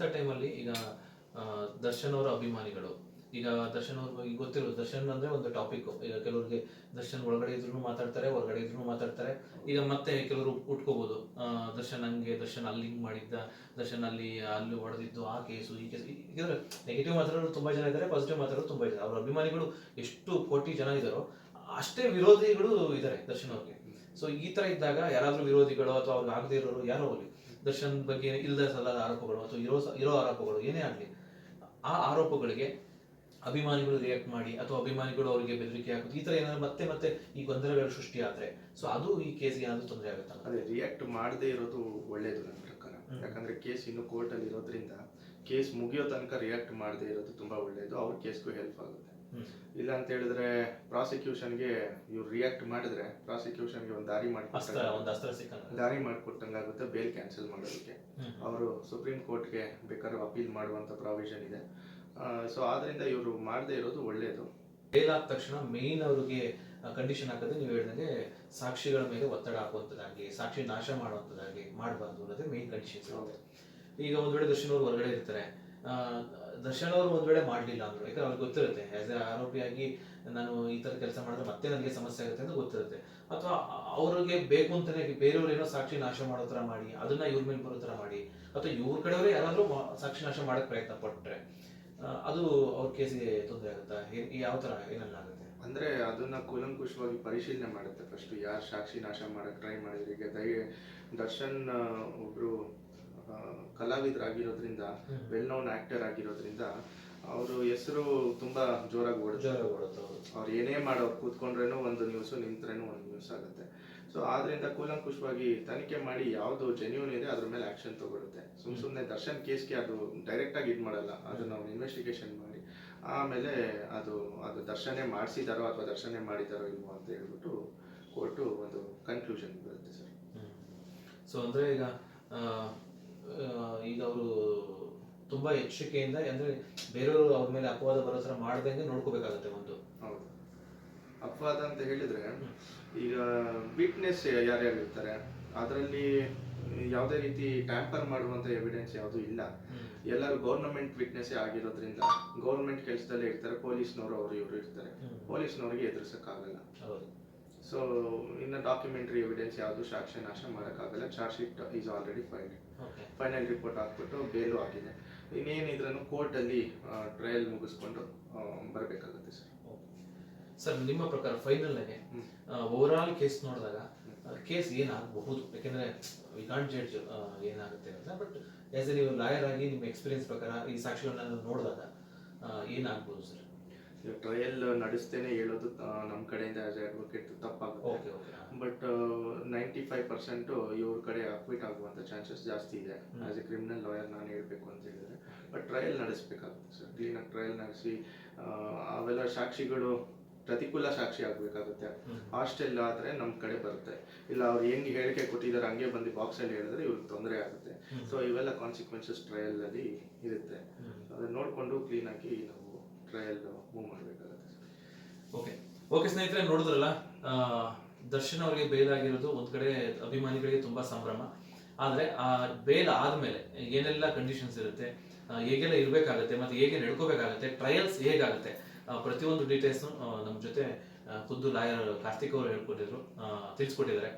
ಇಂಥ ಟೈಮಲ್ಲಿ ಈಗ ದರ್ಶನ್ ಅವರ ಅಭಿಮಾನಿಗಳು. ಈಗ ದರ್ಶನ್ ಅವ್ರ ಬಗ್ಗೆ ಗೊತ್ತಿರೋದು ದರ್ಶನ್ ಅಂದ್ರೆ ಒಂದು ಟಾಪಿಕ್ ಈಗ ಕೆಲವರಿಗೆ ದರ್ಶನ್ ಒಳಗಡೆ ಇದ್ರು ಮಾತಾಡ್ತಾರೆ, ಹೊರಗಡೆ ಇದ್ರು ಮಾತಾಡ್ತಾರೆ. ಈಗ ಮತ್ತೆ ಕೆಲವರು ಉಟ್ಕೋಬಹುದು ದರ್ಶನ್ ಹಂಗೆ, ದರ್ಶನ್ ಅಲ್ಲಿ ಹಿಂಗ್ ಮಾಡಿದ್ದ, ದರ್ಶನ್ ಅಲ್ಲಿ ಅಲ್ಲಿ ಹೊಡೆದಿದ್ದು ಆ ಕೇಸು ಈ ಕೇಸು ಈಗಂದ್ರೆ ನೆಗೆಟಿವ್ ಮಾತಾಡೋರು ತುಂಬಾ ಜನ ಇದ್ದಾರೆ ಪಾಸಿಟಿವ್ ಮಾತಾಡೋರು ತುಂಬಾ ಇದ್ದಾರೆ. ಅವ್ರ ಅಭಿಮಾನಿಗಳು ಎಷ್ಟು ಕೋಟಿ ಜನ ಇದ್ದಾರೋ ಅಷ್ಟೇ ವಿರೋಧಿಗಳು ಇದ್ದಾರೆ ದರ್ಶನ್ ಅವ್ರಿಗೆ. ಸೊ ಈ ತರ ಇದ್ದಾಗ ಯಾರಾದ್ರೂ ವಿರೋಧಿಗಳು ಅಥವಾ ಅವ್ರಿಗೆ ಆಗದೇ ಇರೋರು ಯಾರೋ ಹೋಗ್ಲಿ. ದರ್ಶನ್ ಬಗ್ಗೆ ಇಲ್ಲದ ಸಲ್ಲದ ಆರೋಪಗಳು ಅಥವಾ ಇರೋ ಇರೋ ಆರೋಪಗಳು ಏನೇ ಆಗಲಿ ಆ ಆರೋಪಗಳಿಗೆ ಅಭಿಮಾನಿಗಳು ರಿಯಾಕ್ಟ್ ಮಾಡಿ ಅಥವಾ ಅಭಿಮಾನಿಗಳು ಅವರಿಗೆ ಬೆದರಿಕೆ ಹಾಕೋದು ಈ ತರ ಏನಾದ್ರು ಮತ್ತೆ ಮತ್ತೆ ಈ ಗೊಂದಲಗಳು ಸೃಷ್ಟಿ ಆದ್ರೆ ಸೊ ಅದು ಈ ಕೇಸ್ಗೆ ಏನಾದ್ರು ತೊಂದರೆ ಆಗುತ್ತೆ ಅದೇ ರಿಯಾಕ್ಟ್ ಮಾಡದೇ ಇರೋದು ಒಳ್ಳೇದು ನನ್ನ ಪ್ರಕಾರ. ಯಾಕಂದ್ರೆ ಕೇಸ್ ಇನ್ನು ಕೋರ್ಟ್ ಅಲ್ಲಿ ಇರೋದ್ರಿಂದ ಕೇಸ್ ಮುಗಿಯೋ ತನಕ ರಿಯಾಕ್ಟ್ ಮಾಡದೇ ಇರೋದು ತುಂಬಾ ಒಳ್ಳೇದು ಅವ್ರ ಕೇಸ್ಗೂ ಹೆಲ್ಪ್ ಆಗುತ್ತೆ. ಇಲ್ಲ ಅಂತ ಹೇಳಿದ್ರೆ ಪ್ರಾಸಿಕ್ಯೂಷನ್ಗೆ ಇವ್ರು ರಿಯಾಕ್ಟ್ ಮಾಡಿದ್ರೆ ಪ್ರಾಸಿಕ್ಯೂಷನ್ಗೆ ಒಂದು ದಾರಿ ಮಾಡಿ ದಾರಿ ಮಾಡಿಕೊಟ್ಟಂಗಾಗುತ್ತೆ ಬೇಲ್ ಕ್ಯಾನ್ಸಲ್ ಮಾಡೋದಕ್ಕೆ. ಅವರು ಸುಪ್ರೀಂ ಕೋರ್ಟ್ಗೆ ಬೇಕಾದ್ರೂ ಅಪೀಲ್ ಮಾಡುವಂತ ಪ್ರಾವಿಷನ್ ಇದೆ. ಸೊ ಆದ್ರಿಂದ ಇವರು ಮಾಡದೇ ಇರೋದು ಒಳ್ಳೇದು. ಬೇಲ್ ಆದ ತಕ್ಷಣ ಮೇನ್ ಅವ್ರಿಗೆ ಕಂಡೀಷನ್ ಹಾಕೋದು ನೀವು ಹೇಳಿದಂಗೆ ಸಾಕ್ಷಿಗಳ ಮೇಲೆ ಒತ್ತಡ ಹಾಕುವಂಥದ್ದಾಗಿ ಸಾಕ್ಷಿ ನಾಶ ಮಾಡುವಂಥದ್ದಾಗಿ ಮಾಡಬಾರ್ದು ಅನ್ನೋದೇ ಮೇನ್ ಕಂಡೀಷನ್ಸ್ ಈಗ ಒಂದ್ ವೇಳೆ ದರ್ಶನವ್ರು ಅವರು ಹೊರಗಡೆ ಇರ್ತಾರೆ ದರ್ಶನ್ ಅವರು ಒಂದ್ ವೇಳೆ ಮಾಡ್ಲಿಲ್ಲ ಅಂದ್ರು. ಯಾಕಂದ್ರೆ ಅವ್ರಿಗೆ ಗೊತ್ತಿರುತ್ತೆ ಆಸ್ ಎ ಆರೋಪಿಯಾಗಿ ನಾನು ಈ ತರ ಕೆಲಸ ಮಾಡಿದ್ರೆ ಮತ್ತೆ ನನಗೆ ಸಮಸ್ಯೆ ಆಗುತ್ತೆ ಅಂತ ಗೊತ್ತಿರುತ್ತೆ. ಅಥವಾ ಅವ್ರಿಗೆ ಬೇಕು ಅಂತಾನೆ ಬೇರೆಯವ್ರು ಏನೋ ಸಾಕ್ಷಿ ನಾಶ ಮಾಡೋ ತರ ಮಾಡಿ, ಅದನ್ನ ಇವ್ರ ಮೇಲೆ ಬರೋ ತರ ಮಾಡಿ, ಅಥವಾ ಇವ್ರ ಕಡೆಯವರೇ ಯಾರಾದ್ರೂ ಸಾಕ್ಷಿ ನಾಶ ಮಾಡಕ್ ಪ್ರಯತ್ನ ಪಟ್ರೆ ಅದು ಅವ್ರ ಕೇಸಿಗೆ ತೊಂದರೆ ಆಗುತ್ತಾ? ಯಾವ ತರ ಏನೆಲ್ಲ ಆಗುತ್ತೆ? ಅಂದ್ರೆ ಅದನ್ನ ಕೂಲಂಕುಷವಾಗಿ ಪರಿಶೀಲನೆ ಮಾಡುತ್ತೆ ಫಸ್ಟ್ ಯಾರು ಸಾಕ್ಷಿ ನಾಶ ಮಾಡಕ್ ಟ್ರೈ ಮಾಡಿದ್ರೆ, ಈಗ ದರ್ಶನ್ ಒಬ್ರು ಕಲಾವಿದರಾಗಿರೋದ್ರಿಂದ ವೆಲ್ ನೋನ್ ಆಕ್ಟರ್ ಆಗಿರೋದ್ರಿಂದ ಅವರು ಹೆಸರು ತುಂಬಾ ಜೋರಾಗಿ ಓಡುತ್ತೆ. ಅವ್ರು ಏನೇ ಮಾಡೋ ಕೂತ್ಕೊಂಡ್ರೇನು ಒಂದು ನ್ಯೂಸ್ ನಿಂತ್ರೇನು ಒಂದು ನ್ಯೂಸ್ ಆಗುತ್ತೆ. ಸೊ ಆದ್ರಿಂದ ಕೂಲಂಕುಷವಾಗಿ ತನಿಖೆ ಮಾಡಿ ಯಾವ್ದು ಜೆನ್ಯೂನ್ ಇದೆ ಅದ್ರ ಮೇಲೆ ಆಕ್ಷನ್ ತಗೊಳುತ್ತೆ ಸುಮ್ ಸುಮ್ನೆ ದರ್ಶನ್ ಕೇಸ್ಗೆ ಅದು ಡೈರೆಕ್ಟ್ ಆಗಿ ಇದು ಮಾಡಲ್ಲ ಅದು ನಾವು ಇನ್ವೆಸ್ಟಿಗೇಷನ್ ಮಾಡಿ. ಆಮೇಲೆ ಅದು ಅದು ದರ್ಶನೇ ಮಾಡಿಸಿದಾರೋ ಅಥವಾ ದರ್ಶನೇ ಮಾಡಿದಾರೋ ಇಲ್ವೋ ಅಂತ ಹೇಳ್ಬಿಟ್ಟು ಕೋರ್ಟು ಒಂದು ಕನ್ಕ್ಲೂಷನ್ ಬರುತ್ತೆ ಸರ್. ಸೊ ಅಂದ್ರೆ ಈಗ ಈಗ ಅವರು ತುಂಬಾ ಎಚ್ಚರಿಕೆಯಿಂದ ಅಂದ್ರೆ ಬೇರೆಯವರು ಅವ್ರ ಮೇಲೆ ಅಪವಾದ ಬರೋ ಥರ ಮಾಡ್ದಂಗೆ ನೋಡ್ಕೋಬೇಕಾಗತ್ತೆ ಒಂದು. ಹೌದು. ಅಪವಾದ ಅಂತ ಹೇಳಿದ್ರೆ ಈಗ ವಿಟ್ನೆಸ್ ಯಾರ್ಯಾರು ಇರ್ತಾರೆ ಅದರಲ್ಲಿ ಯಾವುದೇ ರೀತಿ ಟ್ಯಾಂಪರ್ ಮಾಡುವಂತ ಎವಿಡೆನ್ಸ್ ಯಾವುದು ಇಲ್ಲ. ಎಲ್ಲರೂ ಗೌರ್ನಮೆಂಟ್ ವಿಟ್ನೆಸ್ ಆಗಿರೋದ್ರಿಂದ ಗೌರ್ಮೆಂಟ್ ಕೆಲಸದಲ್ಲೇ ಇರ್ತಾರೆ ಪೊಲೀಸ್ನವರು ಅವರು ಇವರು ಇರ್ತಾರೆ. ಪೊಲೀಸ್ನವ್ರಿಗೆ ಎದುರಿಸಕ್ಕಾಗಲ್ಲ. ಹೌದು. ಸೊ ಇನ್ನು ಡಾಕ್ಯುಮೆಂಟರಿ ಎವಿಡೆನ್ಸ್ ಯಾವುದು ಸಾಕ್ಷ್ಯ ನಾಶ ಮಾಡೋಕ್ಕಾಗಲ್ಲ charge sheet is already filed final report ಹಾಕ್ಬಿಟ್ಟು ಬೇಲು ಆಗಿದೆ ಇನ್ನೇನಿದ್ರೂ ಕೋರ್ಟಲ್ಲಿ ಟ್ರಯಲ್ ಮುಗಿಸ್ಕೊಂಡು ಬರಬೇಕಾಗುತ್ತೆ ಸರ್. ಸರ್ ನಿಮ್ಮ ಪ್ರಕಾರ ಫೈನಲ್ ಆಗಿ. ಓವರ್ ಆಲ್ ಕೇಸ್ ನೋಡಿದಾಗ ಕೇಸ್ ಏನಾಗಬಹುದು? ಯಾಕೆಂದ್ರೆ ವಿ ಕಾಂಟ್ ಜಡ್ಜ್ ಏನಾಗುತ್ತೆ ಅಂತ ಬಟ್ ಆಸ್ ಎ ನೀವು ಲಾಯರ್ ಆಗಿ ನಿಮ್ಮ ಎಕ್ಸ್ಪೀರಿಯನ್ಸ್ ಪ್ರಕಾರ ಈ ಸಾಕ್ಷಿಗಳನ್ನ ನೋಡಿದಾಗ ಏನಾಗ್ಬೋದು ಸರ್ ಟ್ರಯಲ್ ನಡೆಸ್ತೇನೆ ಹೇಳೋದು ನಮ್ಮ ಕಡೆಯಿಂದ ಆಸ್ ಅಡ್ವೊಕೇಟ್ ತಪ್ಪಾಗುತ್ತೆ. ಬಟ್ ನೈಂಟಿ ಫೈವ್ ಪರ್ಸೆಂಟ್ ಇವ್ರ ಕಡೆ ಅಕ್ವಿಟ್ ಆಗುವಂತ ಚಾನ್ಸಸ್ ಜಾಸ್ತಿ ಇದೆ. ಆಸ್ ಎ ಕ್ರಿಮಿನಲ್ ಲಾಯರ್ ನಾನು ಹೇಳಬೇಕು ಅಂತ ಹೇಳಿದ್ರೆ. ಬಟ್ ಟ್ರಯಲ್ ನಡೆಸಬೇಕಾಗುತ್ತೆ ಸರ್ ಕ್ಲೀನಾಗಿ ಟ್ರಯಲ್ ನಡೆಸಿ ಅವೆಲ್ಲ ಸಾಕ್ಷಿಗಳು ಪ್ರತಿಕೂಲ ಸಾಕ್ಷಿ ಆಗಬೇಕಾಗುತ್ತೆ. ಹಾಸ್ಟೆಲ್ ಆದ್ರೆ ನಮ್ಮ ಕಡೆ ಬರುತ್ತೆ. ಇಲ್ಲ ಅವ್ರು ಹೆಂಗೆ ಹೇಳಿಕೆ ಕೊಟ್ಟಿದ್ದಾರೆ ಹಂಗೆ ಬಂದು ಬಾಕ್ಸಲ್ಲಿ ಹೇಳಿದ್ರೆ ಇವ್ರಿಗೆ ತೊಂದರೆ ಆಗುತ್ತೆ. ಸೊ ಇವೆಲ್ಲ ಕಾನ್ಸಿಕ್ವೆನ್ಸಸ್ ಟ್ರಯಲ್ ಅಲ್ಲಿ ಇರುತ್ತೆ. ಅದನ್ನ ನೋಡ್ಕೊಂಡು ಕ್ಲೀನ್ ಆಗಿ ನಾವು ಟ್ರಯಲ್ ಮೂವ್ ಮಾಡಬೇಕಾಗುತ್ತೆ ಓಕೆ ಓಕೆ ಸ್ನೇಹಿತರೆ, ನೋಡಿದ್ರಲ್ಲ ದರ್ಶನ್ ಅವರಿಗೆ ಬೇಲ್ ಆಗಿರೋದು ಒಂದ್ ಕಡೆ ಅಭಿಮಾನಿಗಳಿಗೆ ತುಂಬಾ ಸಂಭ್ರಮ. ಆದ್ರೆ ಆ ಬೇಲ್ ಆದ್ಮೇಲೆ ಏನೆಲ್ಲ ಕಂಡೀಷನ್ಸ್ ಇರುತ್ತೆ ಹೇಗೆಲ್ಲ ಇರ್ಬೇಕಾಗತ್ತೆ ಮತ್ತೆ ಹೇಗೆ ನಡ್ಕೋಬೇಕಾಗತ್ತೆ ಟ್ರಯಲ್ಸ್ ಹೇಗಾಗುತ್ತೆ ಪ್ರತಿಯೊಂದು ಡೀಟೇಲ್ಸ್ ನಮ್ಮ ಜೊತೆ ಖುದ್ದು ಲಾಯರ್ ಕಾರ್ತಿಕ್ ಅವರು ಹೇಳ್ಕೊಟ್ಟಿದ್ರು ತಿಳಿಸ್ಕೊಟ್ಟಿದ್ದಾರೆ.